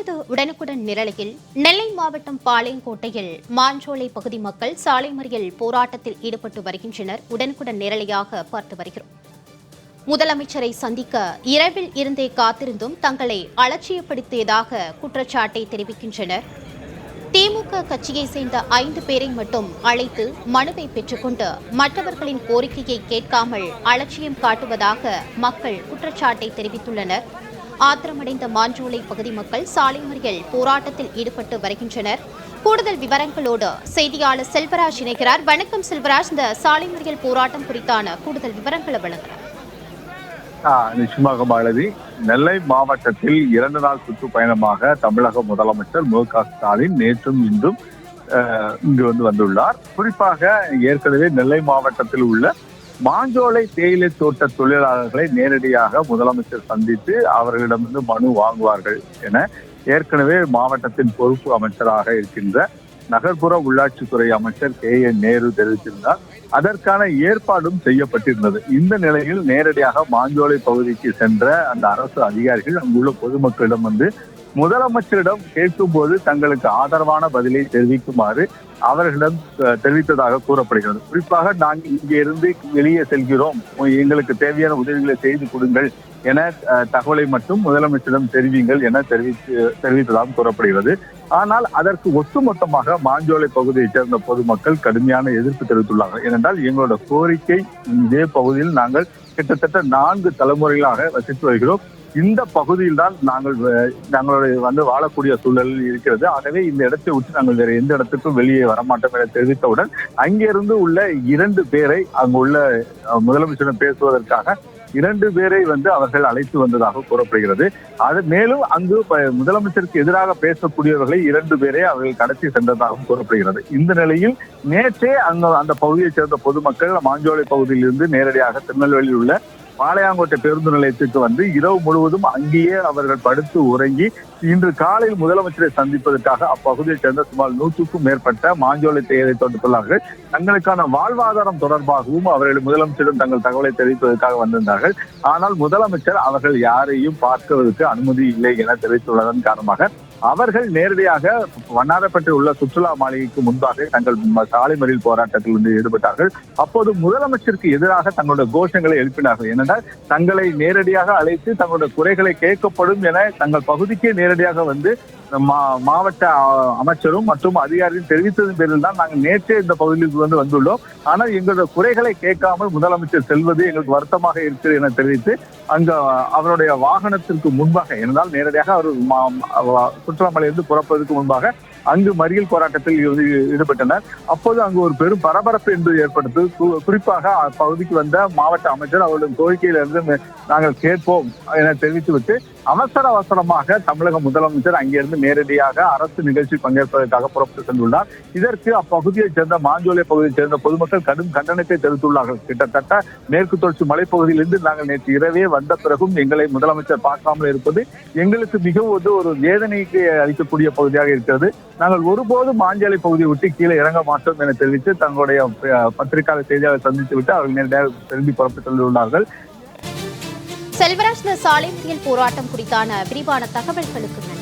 இப்பொழுது உடனுக்குடன் நிரலையில் நெல்லை மாவட்டம் பாளையங்கோட்டையில் மாஞ்சோலை பகுதி மக்கள் சாலை மறியல் போராட்டத்தில் ஈடுபட்டு வருகின்றனர். உடனுக்குடன் நிரலையாக பார்த்து வருகிறோம். முதலமைச்சரை சந்திக்க இரவில் இருந்தே காத்திருந்தும் தங்களை அலட்சியப்படுத்தியதாக குற்றச்சாட்டை தெரிவிக்கின்றனர். திமுக கட்சியை சேர்ந்த ஐந்து பேரை மட்டும் அழைத்து மனுவை பெற்றுக்கொண்டு மற்றவர்களின் கோரிக்கையை கேட்காமல் அலட்சியம் காட்டுவதாக மக்கள் குற்றச்சாட்டை தெரிவித்துள்ளனர். ஆத்திரமடைந்த மாஞ்சோலை பகுதி மக்கள் சாலை மறியல் போராட்டத்தில் ஈடுபட்டு வருகின்றனர். கூடுதல் விவரங்களோடு செய்தியாளர் செல்வராஜ் இணைக்கிறார் வணக்கம் செல்வராஜ். இந்த சாலை மறியல் போராட்டம் குறித்தான கூடுதல் விவரங்களை வழங்குகிறார் நிச்சயமாக மாலதி. நெல்லை மாவட்டத்தில் இரண்டு நாள் சுற்றுப்பயணமாக தமிழக முதலமைச்சர் மு க ஸ்டாலின் நேற்றும் இன்றும் அஹ், இங்கு வந்து வந்துள்ளார். குறிப்பாக ஏற்கனவே நெல்லை மாவட்டத்தில் உள்ள மாஞ்சோலை தேயிலை தோட்ட தொழிலாளர்களை நேரடியாக முதலமைச்சர் சந்தித்து அவர்களிடமிருந்து மனு வாங்குவார்கள் என ஏற்கனவே மாவட்டத்தின் பொறுப்பு அமைச்சராக இருக்கின்ற நகர்ப்புற உள்ளாட்சித்துறை அமைச்சர் கே என் நேரு தெரிவித்திருந்தார். அதற்கான ஏற்பாடும் செய்யப்பட்டிருந்தது. இந்த நிலையில் நேரடியாக மாஞ்சோலை பகுதிக்கு சென்ற அந்த அரசு அதிகாரிகள் அங்குள்ள பொதுமக்களிடம் வந்து முதலமைச்சரிடம் கேட்கும்போது தங்களுக்கு ஆதரவான பதிலை தெரிவிக்குமாறு அவர்களிடம் தெரிவித்ததாக கூறப்படுகிறது. குறிப்பாக நாங்கள் இங்கே இருந்து வெளியே செல்கிறோம். எங்களுக்கு தேவையான உதவிகளை செய்து கொடுங்கள் என தகவலை மட்டும் முதலமைச்சரிடம் தெரிவிங்கள் என தெரிவித்து தெரிவித்ததாக கூறப்படுகிறது. ஆனால் அதற்கு ஒட்டுமொத்தமாக மாஞ்சோலை பகுதியைச் சேர்ந்த பொதுமக்கள் கடுமையான எதிர்ப்பு தெரிவித்துள்ளார்கள். ஏனென்றால் எங்களோட கோரிக்கை இதே பகுதியில் நாங்கள் கிட்டத்தட்ட நான்கு தலைமுறைகளாக வசித்து வருகிறோம். இந்த பகுதியில் தான் நாங்கள் நாங்களுடைய வந்து வாழக்கூடிய சூழலில் இருக்கிறது. ஆகவே இந்த இடத்தை விட்டு நாங்கள் வேற எந்த இடத்துக்கும் வெளியே வரமாட்டோம் என தெரிவித்தவுடன் அங்கிருந்து உள்ள இரண்டு பேரை அங்குள்ள முதலமைச்சரிடம் பேசுவதற்காக இரண்டு பேரை வந்து அவர்கள் அழைத்து வந்ததாக கூறப்படுகிறது. அது மேலும் அங்கு முதலமைச்சருக்கு எதிராக பேசக்கூடியவர்களை இரண்டு பேரை அவர்கள் கடத்தி சென்றதாகவும் கூறப்படுகிறது. இந்த நிலையில் நேற்றே அங்க அந்த பகுதியைச் சேர்ந்த பொதுமக்கள் மாஞ்சோலை பகுதியிலிருந்து நேரடியாக திருநெல்வேலியில் உள்ள பாளையாங்கோட்டை பேருந்து நிலையத்துக்கு வந்து இரவு முழுவதும் அங்கேயே அவர்கள் படுத்து உறங்கி இன்று காலையில் முதலமைச்சரை சந்திப்பதற்காக அப்பகுதியை சேர்ந்த சுமார் நூற்றுக்கும் மேற்பட்ட மாஞ்சோலை தேயிலை தோட்ட தங்களுக்கான வாழ்வாதாரம் தொடர்பாகவும் அவர்கள் முதலமைச்சரிடம் தங்கள் தகவலை தெரிவிப்பதற்காக வந்திருந்தார்கள். ஆனால் முதலமைச்சர் அவர்கள் யாரையும் பார்க்குவதற்கு அனுமதி இல்லை என தெரிவித்துள்ளதன் காரணமாக அவர்கள் நேரடியாக வண்ணாரப்பேட்டை உள்ள சுற்றுலா மாளிகைக்கு முன்பாக தங்கள் சாலை மறியல் போராட்டத்தில் வந்து ஈடுபட்டார்கள். அப்போது முதலமைச்சருக்கு எதிராக தங்களுடைய கோஷங்களை எழுப்பினார்கள். ஏனென்றால் தங்களை நேரடியாக அழைத்து தங்களுடைய குறைகளை கேட்கப்படும் என தங்கள் பகுதிக்கே நேரடியாக வந்து மாவட்ட அமைச்சரும் மற்றும் அதிகாரியும் தெரிவித்ததன் பேரில் தான் நாங்கள் நேற்றே இந்த பகுதிக்கு வந்து வந்துள்ளோம். ஆனால் எங்களுடைய குறைகளை கேட்காமல் முதலமைச்சர் செல்வது எங்களுக்கு வருத்தமாக இருக்கிறது என தெரிவித்து அங்க அவருடைய வாகனத்திற்கு முன்பாக இருந்தால் நேரடியாக அவர் மா- அவ- சுற்றுலாமலையிலிருந்து புறப்பதற்கு முன்பாக அங்கு மறியல் போராட்டத்தில் ஈடு- ஈடுபட்டனர். அப்போது அங்கு ஒரு பெரும் பரபரப்பு என்பது ஏற்பட்டது கு- குறிப்பாக அப்பகுதிக்கு வந்த மாவட்ட அமைச்சர் அவருடைய கோரிக்கையிலிருந்து நாங்கள் கேட்போம் என தெரிவித்துவிட்டு அவசர அவசரமாக தமிழக முதலமைச்சர் அங்கிருந்து நேரடியாக அரசு நிகழ்ச்சி பங்கேற்பதற்காக புறப்பட்டு சென்றுள்ளார். இதற்கு அப்பகுதியைச் சேர்ந்த மாஞ்சோலை பகுதியைச் சேர்ந்த பொதுமக்கள் கடும் கண்டனத்தை தெரிவித்துள்ளார்கள். கிட்டத்தட்ட மேற்கு தொடர்ச்சி மலைப்பகுதியிலிருந்து நாங்கள் நேற்று இரவே வந்த பிறகும் எங்களை முதலமைச்சர் பார்க்காமல் இருப்பது எங்களுக்கு மிகவும் ஒரு வேதனைக்கு அளிக்கக்கூடிய பகுதியாக இருக்கிறது. நாங்கள் ஒருபோதும் மாஞ்சாலை பகுதியை விட்டு கீழே இறங்க மாட்டோம் என தெரிவித்து தங்களுடைய அஹ், பத்திரிகையாளர் செய்தியாளர் சந்தித்து விட்டு அவர்கள் நேரடியாக திரும்பி புறப்பட்டு சென்றுள்ளார்கள் செல்வராஜ் சாலை போராட்டம் குறித்தான விரிவான தகவல்களுக்கு நன்றி.